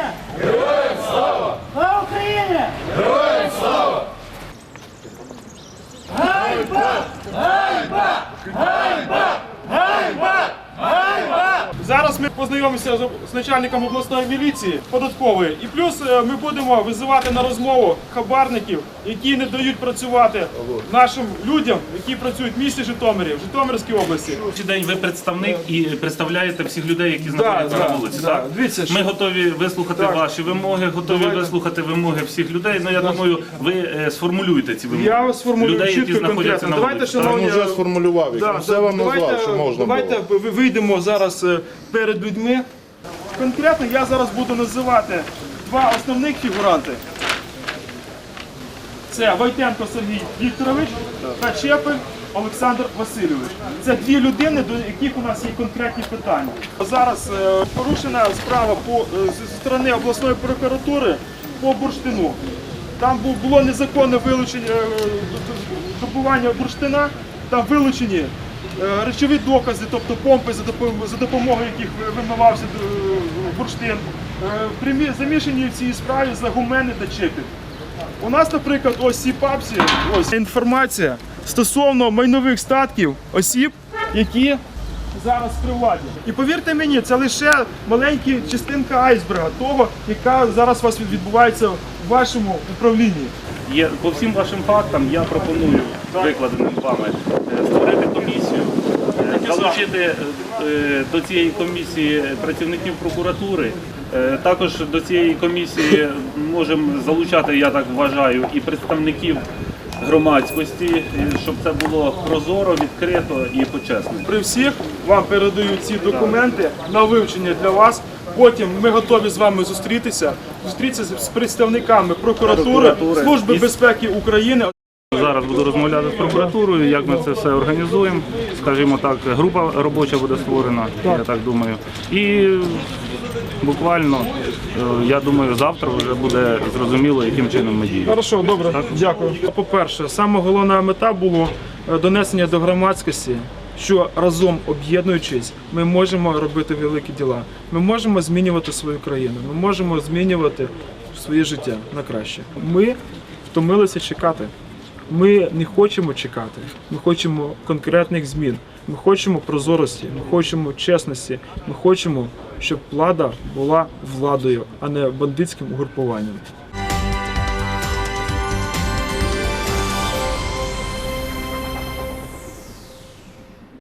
Україна! Героям слава! А Україна! Героям слава! Гайба! Гайба! Гайба! Гайба! Гайба! Зараз ми познайомився з, начальником обласної міліції податкової. І плюс е, ми будемо визивати на розмову хабарників, які не дають працювати нашим людям, які працюють в місті Житомирі, в Житомирській області. Сьогоднішній день ви представник і представляєте всіх людей, які знаходяться да, на вулиці. да. Так Дивіться, ми готові вислухати Так. ваші вимоги, готові Давайте. вислухати вимоги всіх людей. Ну я думаю, ви е, сформулюєте ці вимоги. Я сформулюю людей, які чітко і знаходяться конкретно. на Давайте, вулиці. шановні, так? Вже сформулював їх. Да, Все вам давайте, назвав, що можна давайте було. ви- вийдемо зараз е, перед людьми. Конкретно я зараз буду називати два основних фігуранти. Це Войтенко Сергій Вікторович та Чепель Олександр Васильович. Це дві людини, до яких у нас є конкретні питання. Зараз е, порушена справа по, е, зі сторони обласної прокуратури по бурштину. Там було незаконне вилучення е, добування бурштина, там вилучені речові докази, тобто помпи, за допомогою яких ви- вимивався е, бурштин. Е, Замішані в цій справі загумени та чипи. У нас, наприклад, ось ці папці, ось інформація стосовно майнових статків осіб, які зараз при владі. І повірте мені, це лише маленька частинка айсберга того, яка зараз у вас відбувається в вашому управлінні. Є по всім вашим фактам. Я пропоную викладеним вами е, створити комісію, е, залучити е, до цієї комісії працівників прокуратури. Також до цієї комісії можемо залучати, я так вважаю, і представників громадськості, щоб це було прозоро, відкрито і почесно. При всіх вам передають ці документи на вивчення для вас. Потім ми готові з вами зустрітися, зустрітися з представниками Прокуратури. служби безпеки України. Зараз буду розмовляти з прокуратурою, як ми це все організуємо. Скажімо так, група робоча буде створена, я так думаю. І буквально, е, я думаю, завтра вже буде зрозуміло, яким чином ми діємо. Хорошо, добре, дякую. По-перше, саме головна мета було е, донесення до громадськості, що разом об'єднуючись, ми можемо робити великі діла. Ми можемо змінювати свою країну, ми можемо змінювати своє життя на краще. Ми втомилися чекати. Ми не хочемо чекати. Ми хочемо конкретних змін. Ми хочемо прозорості, ми хочемо чесності. Ми хочемо, щоб влада була владою, а не бандитським угрупуванням.